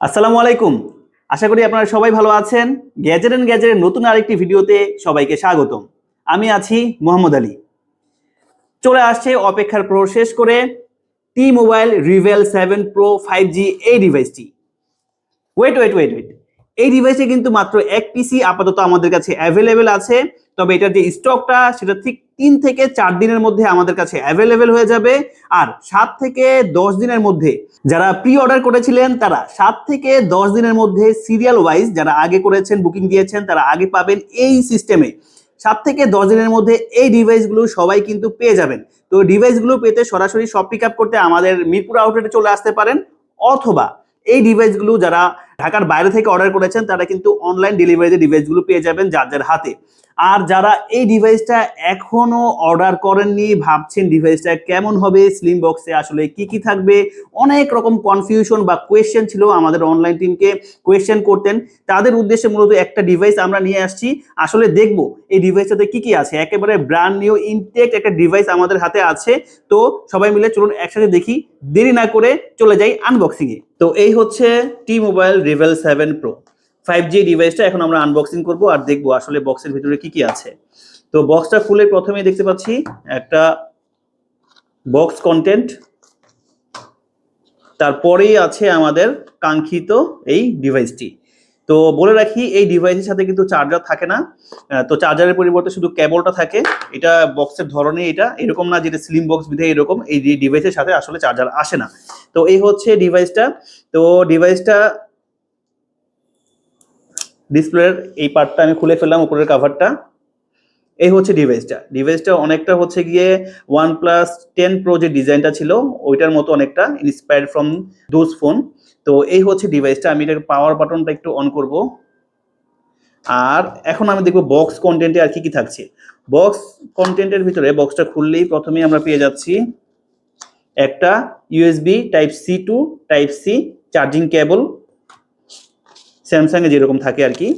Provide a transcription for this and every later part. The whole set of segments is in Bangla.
আসসালামু আলাইকুম। আশা করি আপনারা সবাই ভালো আছেন। গ্যাজেট অ্যান্ড গ্যাজেটের নতুন আরেকটি ভিডিওতে সবাইকে স্বাগতম। আমি আছি মোহাম্মদ আলী। চলে আসছে অপেক্ষার প্রো শেষ করে T mobile Revel seven pro five G এই ডিভাইসটি ওয়েট ওয়েট ওয়েট ওয়েট এই ডিভাইসে কিন্তু মাত্র এক পিসি আপাতত আমাদের কাছে অ্যাভেলেবেল আছে। তবে এটার যে স্টকটা সেটা ঠিক তিন থেকে চার দিনের মধ্যে আমাদের কাছে অ্যাভেলেবেল হয়ে যাবে। আর সাত থেকে দশ দিনের মধ্যে যারা প্রি অর্ডার করেছিলেন, তারা সাত থেকে দশ দিনের মধ্যে সিরিয়াল ওয়াইজ যারা আগে করেছেন বুকিং দিয়েছেন, তারা আগে পাবেন এই সিস্টেমে সাত থেকে দশ দিনের মধ্যে এই ডিভাইসগুলো সবাই কিন্তু পেয়ে যাবেন। তো ডিভাইসগুলো পেতে সরাসরি সব পিক করতে আমাদের মিরপুর আউটলেটে চলে আসতে পারেন। অথবা এই ডিভাইসগুলো যারা ঢাকার বাইরে থেকে অর্ডার করেছেন, তারা কিন্তু অনলাইন ডেলিভারিতে ডিভাইসগুলো পেয়ে যাবেন যার হাতে। আর যারা এই ডিভাইসটা এখনও অর্ডার করেননি, ভাবছেন ডিভাইসটা কেমন হবে স্লিম বক্সে আসলে কি কি থাকবে, অনেক রকম কনফিউশন বা কোয়েশ্চেন ছিল আমাদের অনলাইন টিমকে কোয়েশ্চেন করতেন। তাদের উদ্দেশ্যে মূলত একটা ডিভাইস আমরা নিয়ে আসছি। আসলে দেখব এই ডিভাইসটাতে কি কি আছে। একেবারে ব্র্যান্ড নিউ ইনটেক একটা ডিভাইস আমাদের হাতে আছে। তো সবাই মিলে চলুন একসাথে দেখি। দেরি না করে চলে যাই আনবক্সিং এ তো এই হচ্ছে T mobile Revel seven pro five G ডিভাইসটা এখন আমরা আনবক্সিং করব আর দেখব আসলে বক্সের ভিতরে কি কি আছে। তো বক্সটা খুলে প্রথমেই দেখতে পাচ্ছি একটা বক্স কন্টেন্ট তারপরেই আছে আমাদের কাঙ্ক্ষিত এই ডিভাইসটি তো বলে রাখি, এই ডিভাইসের সাথে কিন্তু চার্জার থাকে না। তো চার্জারের পরিবর্তে শুধু কেবলটা থাকে। এটা বক্সের ধরনে এটা। এরকম না যেটা স্লিম বক্স বিধে এরকম এই ডিভাইসের সাথে আসলে চার্জার আসে না। তো এই হচ্ছে ডিভাইসটা তো ডিভাইসটা ডিসপ্লের এই পার্টটা আমি খুলে ফেললাম উপরের কাভারটা এই হচ্ছে ডিভাইসটা। ডিভাইসটা অনেকটা হচ্ছে গিয়ে ওয়ান প্লাস টেন প্রো যে ডিজাইনটা ছিল, ওইটার মতো অনেকটা ইন্সপায়ার্ড ফ্রম দোজ ফোন তো এই হচ্ছে ডিভাইসটা। আমি এটার পাওয়ার বাটনটা একটু অন করব। আর এখন আমি দেখব বক্স কন্টেন্টে আর কি কি থাকছে। বক্স কন্টেন্টের ভিতরে বক্সটা খুললেই প্রথমেই আমরা পেয়ে যাচ্ছি একটা USB type C to type C charging cable Samsung এ যেরকম থাকে আর কি।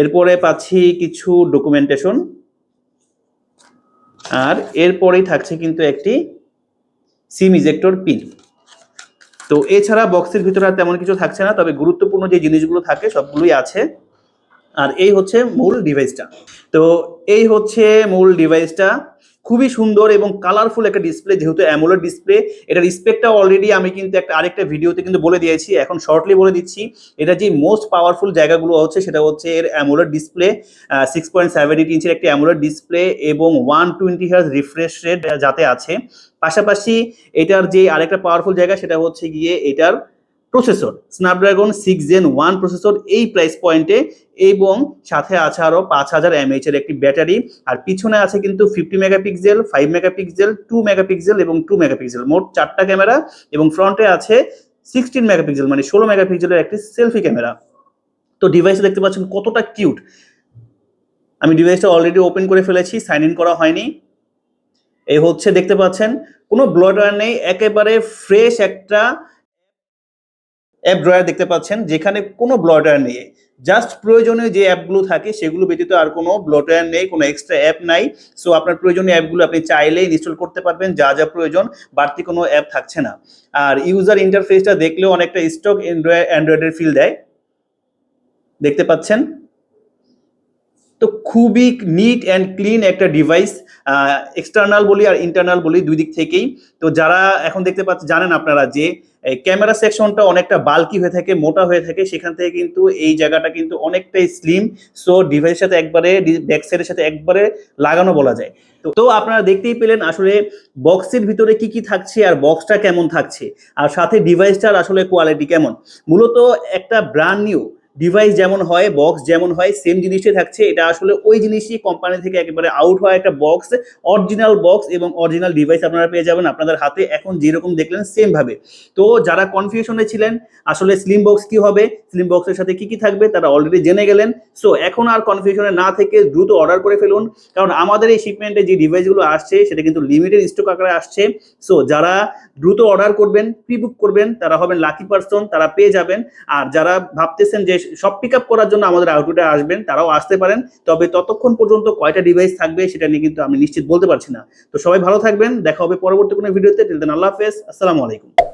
এরপরে পাচ্ছি কিছু ডকুমেন্টেশন আর এরপরেই থাকছে কিন্তু একটি সিম ইজেক্টর পিন তো এছাড়া বক্সের ভিতরে তেমন কিছু থাকছে না, তবে গুরুত্বপূর্ণ যে জিনিসগুলো থাকে, সবগুলোই আছে। আর এই হচ্ছে মূল ডিভাইসটা। তো এই হচ্ছে মূল ডিভাইসটা। খুবই সুন্দর এবং কালারফুল একটা ডিসপ্লে যেহেতু অ্যামোলেড ডিসপ্লে এটার স্পেকটা অলরেডি আমি কিন্তু একটা, আরেকটা ভিডিওতে কিন্তু বলে দিয়েছি, এখন শর্টলি বলে দিচ্ছি। এটা যে মোস্ট পাওয়ারফুল জায়গাগুলো হচ্ছে, সেটা হচ্ছে এর AMOLED display six point seven eight ইঞ্চের একটি অ্যামোলেড ডিসপ্লে এবং one twenty hertz refresh rate যাতে আছে। পাশাপাশি এটার যে আরেকটা পাওয়ারফুল জায়গা, সেটা হচ্ছে গিয়ে এটার processor Snapdragon six gen one processor, এই প্রাইস পয়েন্টে এবং সাথে আছে আরও পাঁচ হাজার এমএইচ এর একটি ব্যাটারি। আর পিছনে আছে কিন্তু fifty megapixel five megapixel two megapixel এবং টু মেগাপিক্সেল মোট চারটা ক্যামেরা এবং ফ্রন্টে আছে সিক্সটিন মেগাপিক্সেল মানে ষোলো মেগাপিক্সেলের একটি সেলফি ক্যামেরা। তো ডিভাইসে দেখতে পাচ্ছেন কতটা কিউট আমি ডিভাইসটা অলরেডি ওপেন করে ফেলেছি সাইন ইন করা হয়নি। এই হচ্ছে দেখতে পাচ্ছেন, কোনো ব্লডার নেই, একেবারে ফ্রেশ একটা অ্যাপ ড্রয়ার দেখতে পাচ্ছেন, যেখানে কোনো ব্লটার নেই। জাস্ট প্রয়োজনীয় যে অ্যাপগুলো থাকে, সেগুলো ব্যতীত আর কোনো ব্লটার নেই, কোনো এক্সট্রা অ্যাপ নাই। সো আপনার প্রয়োজনীয় অ্যাপগুলো আপনি চাইলেই ইনস্টল করতে পারবেন, যা যা প্রয়োজন, বাড়তি কোনো অ্যাপ থাকছে না। আর ইউজার ইন্টারফেসটা দেখলেও অনেকটা স্টক অ্যান্ড্রয়েডের ফিল দেয়। দেখতে পাচ্ছেন? তো খুবই নিট অ্যান্ড ক্লিন একটা ডিভাইস এক্সটার্নাল বলি আর ইন্টারনাল বলি দুই দিক থেকেই। তো যারা এখন দেখতে পাচ্ছেন জানেন আপনারা যে ক্যামেরা সেকশনটা অনেকটা বাল্কি হয়ে থাকে, মোটা হয়ে থাকে, সেখান থেকে কিন্তু এই জায়গাটা কিন্তু অনেকটাই স্লিম সো ডিভাইসের সাথে একবারে ব্যাক সাইডের সাথে একবারে লাগানো বলা যায়। তো তো আপনারা দেখতেই পেলেন আসলে বক্সের ভিতরে কি কি থাকছে আর বক্সটা কেমন থাকছে। আর সাথে ডিভাইসটার আসলে কোয়ালিটি কেমন। মূলত একটা ব্র্যান্ড নিউ ডিভাইস যেমন হয় বক্স যেমন হয় সেম জিনিসটাই থাকছে। এটা আসলে ওই জিনিসই কোম্পানি থেকে একেবারে আউট হয় একটা বক্স অরিজিনাল বক্স এবং অরিজিনাল ডিভাইস আপনারা পেয়ে যাবেন আপনাদের হাতে। এখন যেরকম দেখলেন সেম ভাবে। তো যারা কনফিউশনে ছিলেন, আসলে স্লিম বক্স কি হবে? স্লিম বক্সের সাথে কি কি থাকবে? তারা অলরেডি জেনে গেলেন। সো এখন আর কনফিউশনে না থেকে দ্রুত অর্ডার করে ফেলুন। কারণ আমাদের এই শিপমেন্টে যে ডিভাইসগুলো আসছে, সেটা কিন্তু লিমিটেড স্টক আকারে আসছে। সো যারা দ্রুত অর্ডার করবেন প্রি বুক করবেন, তারা হবেন লাকি পার্সন তারা পেয়ে যাবেন। আর যারা ভাবতেছেন যে সব পিক আপ করার জন্য আমাদের আউটপুটে আসবেন, তারাও আসতে পারেন। তবে ততক্ষণ পর্যন্ত কয়টা ডিভাইস থাকবে সেটা নিয়ে কিন্তু আমি নিশ্চিত বলতে পারছি না। তো সবাই ভালো থাকবেন, দেখা হবে পরবর্তী কোনো ভিডিওতে টিল আল্লাহ হাফেজ। আসসালামু আলাইকুম।